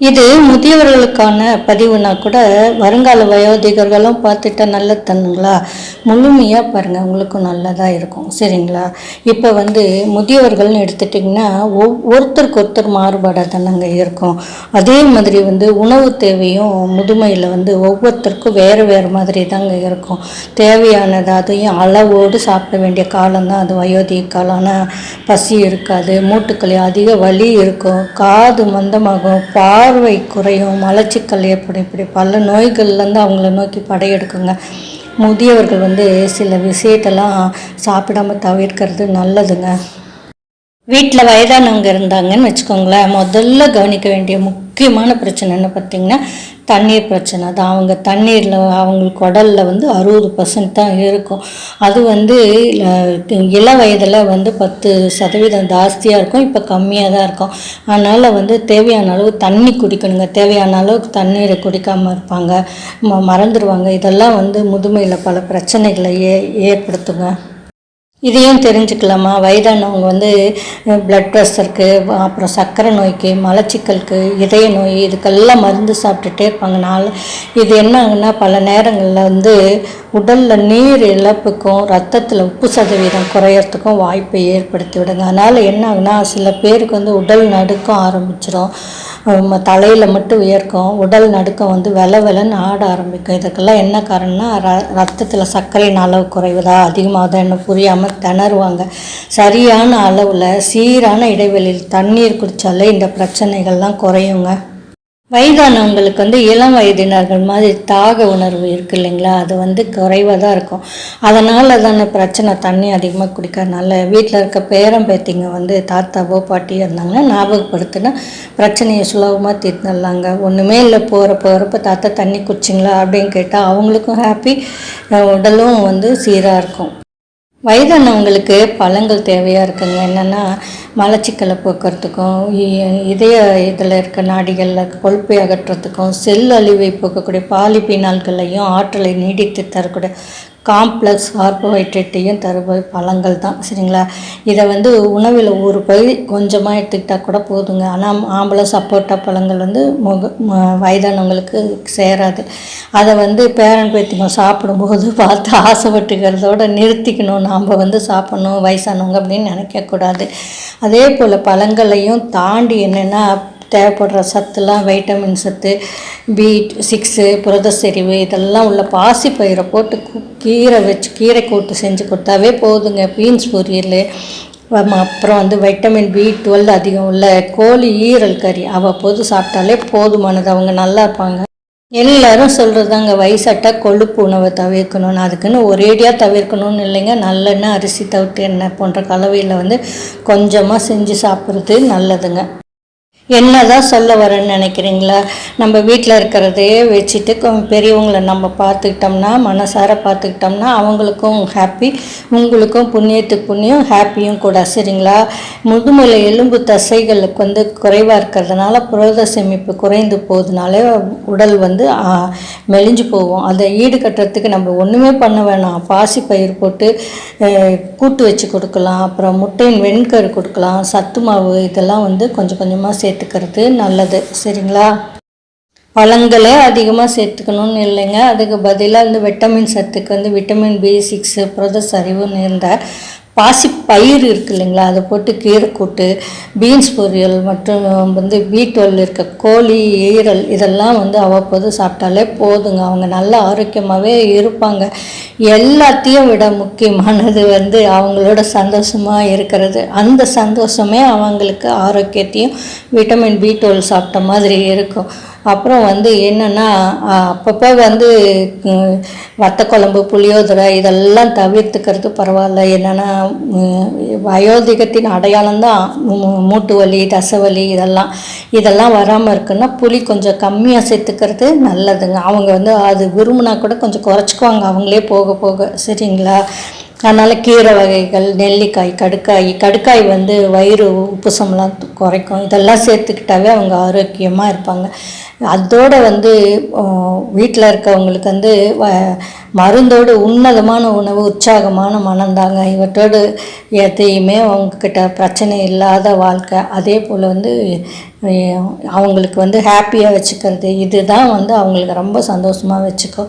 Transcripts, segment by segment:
இது முதியவர்களுக்கான பதிவுனா கூட வருங்கால வயோதிகர்களும் பார்த்துட்டா நல்ல தண்ணுங்களா முழுமையாக பாருங்கள் உங்களுக்கும் நல்லதாக இருக்கும் சரிங்களா? இப்போ வந்து முதியவர்கள்னு எடுத்துட்டிங்கன்னா ஒவ் ஒருத்தருக்கு ஒருத்தர் மாறுபாடாக தானங்க இருக்கும். அதே மாதிரி வந்து உணவு தேவையும் முதுமையில் வந்து ஒவ்வொருத்தருக்கும் வேறு வேறு மாதிரி தாங்க இருக்கும். தேவையானது அதையும் அளவோடு சாப்பிட வேண்டிய காலம்தான் அது வயோதிக காலம். ஆனால் பசி இருக்காது மூட்டுக்களி அதிக வலி இருக்கும் காது மந்தமாகும் பார்வை குறையும் மலச்சிக்கல் ஏற்படும். இப்படி பல நோய்கள்லேருந்து அவங்கள நோக்கி படையெடுக்குங்க. முதியவர்கள் வந்து சில விஷயத்தெல்லாம் சாப்பிடாம தவிர்க்கிறது நல்லதுங்க. வீட்டில் வயதானவங்க இருந்தாங்கன்னு வச்சுக்கோங்களேன் முதல்ல கவனிக்க வேண்டிய முக்கிய முக்கியமான பிரச்சனை என்ன பார்த்தீங்கன்னா தண்ணீர் பிரச்சனை தான். அவங்க தண்ணீரில் அவங்களுக்கு உடலில் வந்து அறுபது பர்சன்ட் தான் இருக்கும். அது வந்து இள- இள வயதில் வந்து பத்து சதவீதம் ஜாஸ்தியாக இருக்கும். இப்போ கம்மியாக தான் இருக்கும். அதனால் வந்து தேவையான அளவு தண்ணி குடிக்கணுங்க. தேவையான அளவுக்கு தண்ணீரை குடிக்காமல் இருப்பாங்க. ம- மறந்துடுவாங்க இதெல்லாம் வந்து முதுமையில் பல பிரச்சனைகளை ஏ ஏற்படுத்துங்க. இதையும் தெரிஞ்சுக்கலாமா? வயதானவங்க வந்து பிளட் ப்ரெஷருக்கு அப்புறம் சர்க்கரை நோய்க்கு மலச்சிக்கலுக்கு இதய நோய் இதுக்கெல்லாம் மருந்து சாப்பிட்டுட்டே இருப்பாங்க. நாள் இது என்ன ஆகுன்னா பல நேரங்களில் வந்து உடலில் நீர் இழப்புக்கும் ரத்தத்தில் உப்பு சதவீதம் குறையறதுக்கும் வாய்ப்பை ஏற்படுத்தி விடுங்க. அதனால் என்ன ஆகுனா சில பேருக்கு வந்து உடல் நடுக்கம் ஆரம்பிச்சிடும் தலையில் மட்டும் வியர்க்கும் உடல் நடுக்கம் வந்து வெல வெலன்னு ஆட ஆரம்பிக்கும். இதுக்கெல்லாம் என்ன காரணம்னா ர ரத்தத்தில் சர்க்கரையின் அளவு குறைவதா அதிகமாகுதா என்ன புரியாமல் திணறுவாங்க. சரியான அளவில் சீரான இடைவெளியில் தண்ணீர் குடித்தாலே இந்த பிரச்சனைகள்லாம் குறையுங்க. வயதானவங்களுக்கு வந்து இளம் வயதினர்கள் மாதிரி தாக உணர்வு இருக்கு இல்லைங்களா? அது வந்து குறைவாக தான் இருக்கும். அதனால தானே பிரச்சனை தண்ணி அதிகமாக குடிக்கிறதுனால வீட்டில் இருக்க பேரன் பேத்திங்க வந்து தாத்தாவோ பாட்டியோ இருந்தாங்கன்னா ஞாபகப்படுத்தினா பிரச்சனையை சுலபமாக தீர்த்துடலாங்க. ஒன்றுமே இல்லை போகிற போகிறப்ப தாத்தா தண்ணி குடிச்சிங்களா அப்படின்னு கேட்டால் அவங்களுக்கும் ஹாப்பி உடலும் வந்து சீராக இருக்கும். வயதானவங்களுக்கு பழங்கள் தேவையாக இருக்குங்க. என்னென்னா மலச்சிக்கலை போக்குறதுக்கும் இதய இதில் இருக்க நாடிகளில் கொழுப்பை அகற்றுறதுக்கும் செல் அழிவை போக்கக்கூடிய பாலிபினால்களையும் ஆற்றலை நீடித்து தரக்கூடிய காம்ப்ளெக்ஸ் கார்போஹைட்ரேட்டையும் தருவது பழங்கள் தான் சரிங்களா? இதை வந்து உணவில் ஒரு பகுதி கொஞ்சமாக எடுத்துக்கிட்டால் கூட போதுங்க. ஆனால் ஆம்பளை சப்போட்டா பழங்கள் வந்து முக வயதானவங்களுக்கு சேராது. அதை வந்து பேரன் பேத்திங்க சாப்பிடும்போது பார்த்து ஆசைப்பட்டுக்கிறதோட நிறுத்திக்கணும். நாம் வந்து சாப்பிடணும் வயசானவங்க அப்படின்னு நினைக்கக்கூடாது. அதே போல் பழங்களையும் தாண்டி என்னென்னா தேவைப்படுற சத்துலாம் வைட்டமின் சத்து பி சிக்ஸு புரத செறிவு இதெல்லாம் உள்ள பாசி பயிரை போட்டு கீரை வச்சு கீரை கூட்டு செஞ்சு கொடுத்தாவே போதுங்க. பீன்ஸ் பொரியல் அப்புறம் வந்து வைட்டமின் பி டுவெல் அதிகம் உள்ள கோழி ஈரல் கறி அவ்வப்போது சாப்பிட்டாலே போதுமானது. அவங்க நல்லா இருப்பாங்க. எல்லாரும் சொல்கிறதாங்க வயசாட்டா கொழுப்பு உணவை தவிர்க்கணும்னு அதுக்குன்னு ஒரேடியாக தவிர்க்கணும்னு இல்லைங்க. நல்லெண்ணெய் அரிசி தவிட்டு எண்ணெய் போன்ற கலவையில் வந்து கொஞ்சமாக செஞ்சு சாப்பிட்றது நல்லதுங்க. என்னதான் சொல்ல வரேன்னு நினைக்கிறீங்களா? நம்ம வீட்டில் இருக்கிறதையே வச்சுட்டு பெரியவங்களை நம்ம பார்த்துக்கிட்டோம்னா மனசார பார்த்துக்கிட்டோம்னா அவங்களுக்கும் ஹாப்பி உங்களுக்கும் புண்ணியத்துக்கு புண்ணியம் ஹாப்பியும் கூட. சரிங்களா? முதுமலை எலும்பு தசைகளுக்கு வந்து குறைவாக இருக்கிறதுனால புரத சேமிப்பு குறைந்து போகுதுனாலே உடல் வந்து மெலிஞ்சு போகும். அதை ஈடுகட்டுறதுக்கு நம்ம ஒன்றுமே பண்ண வேணாம். பாசி பயிர் போட்டு கூட்டு வச்சு கொடுக்கலாம். அப்புறம் முட்டையின் வெண்கரு கொடுக்கலாம். சத்து மாவு இதெல்லாம் வந்து கொஞ்சம் கொஞ்சமாக சேர்த்து சேர்த்துக்கிறது நல்லது சரிங்களா? பழங்களே அதிகமாக சேர்த்துக்கணும்னு இல்லைங்க. அதுக்கு பதிலாக இந்த விட்டமின் சத்துக்கு வந்து விட்டமின் பி சிக்ஸு புரத சரிவுன்னு இருந்தால் பாசி பயிர் இருக்கு இல்லைங்களா? அதை போட்டு கீரை கூட்டு பீன்ஸ் பொரியல் மற்றும் வந்து பி இருக்க கோழி ஈரல் இதெல்லாம் வந்து அவ்வப்போது சாப்பிட்டாலே போதுங்க. அவங்க நல்ல ஆரோக்கியமாகவே இருப்பாங்க. எல்லாத்தையும் விட முக்கியமானது வந்து அவங்களோட சந்தோஷமாக இருக்கிறது. அந்த சந்தோஷமே அவங்களுக்கு ஆரோக்கியத்தையும் விட்டமின் பி டுவெல் சாப்பிட்ட மாதிரி இருக்கும். அப்புறம் வந்து என்னென்னா அப்பப்போ வந்து வத்தக்குழம்பு வத்த குழம்பு புளியோதரை இதெல்லாம் தவிர்த்துக்கிறது பரவாயில்ல. என்னென்னா வயோதிகத்தின் அடையாளம் தான் மூட்டு வலி தசவலி இதெல்லாம். இதெல்லாம் வராமல் இருக்குன்னா புளி கொஞ்சம் கம்மியாக சேர்த்துக்கிறது நல்லதுங்க. அவங்க வந்து அது விரும்பினா கூட கொஞ்சம் குறைச்சிக்குவாங்க. அவங்களே போக போக. சரிங்களா? அதனால் கீரை வகைகள் நெல்லிக்காய் கடுக்காய் கடுக்காய் வந்து வயிறு உப்புசம்லாம் குறைக்கும். இதெல்லாம் சேர்த்துக்கிட்டாவே அவங்க ஆரோக்கியமாக இருப்பாங்க. அதோடு வந்து வீட்டில் இருக்கவங்களுக்கு வந்து வ- மருந்தோடு உன்னதமான உணவு உற்சாகமான மனம்தாங்க இவற்றோடு எதையுமே அவங்கக்கிட்ட பிரச்சனை இல்லாத வாழ்க்கை. அதே போல் வந்து அவங்களுக்கு வந்து ஹாப்பியாக வச்சுக்கிறது இதுதான் வந்து அவங்களுக்கு ரொம்ப சந்தோஷமாக வச்சுக்கும்.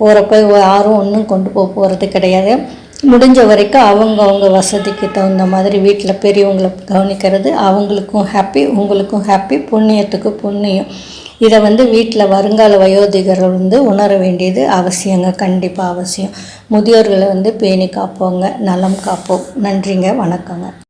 போகிறப்ப யாரும் ஒன்றும் கொண்டு போக போகிறது கிடையாது. முடிஞ்ச வரைக்கும் அவங்க அவங்க வசதிக்கு தகுந்த மாதிரி வீட்டில் பெரியவங்களை கவனிக்கிறது அவங்களுக்கும் ஹாப்பி உங்களுக்கும் ஹாப்பி புண்ணியத்துக்கு புண்ணியம். இதை வந்து வீட்டில் வருங்கால வயோதிகர்கள் வந்து உணர வேண்டியது அவசியங்க கண்டிப்பாக அவசியம். முதியோர்களை வந்து பேணி காப்போங்க நலம் காப்போம். நன்றிங்க வணக்கங்க.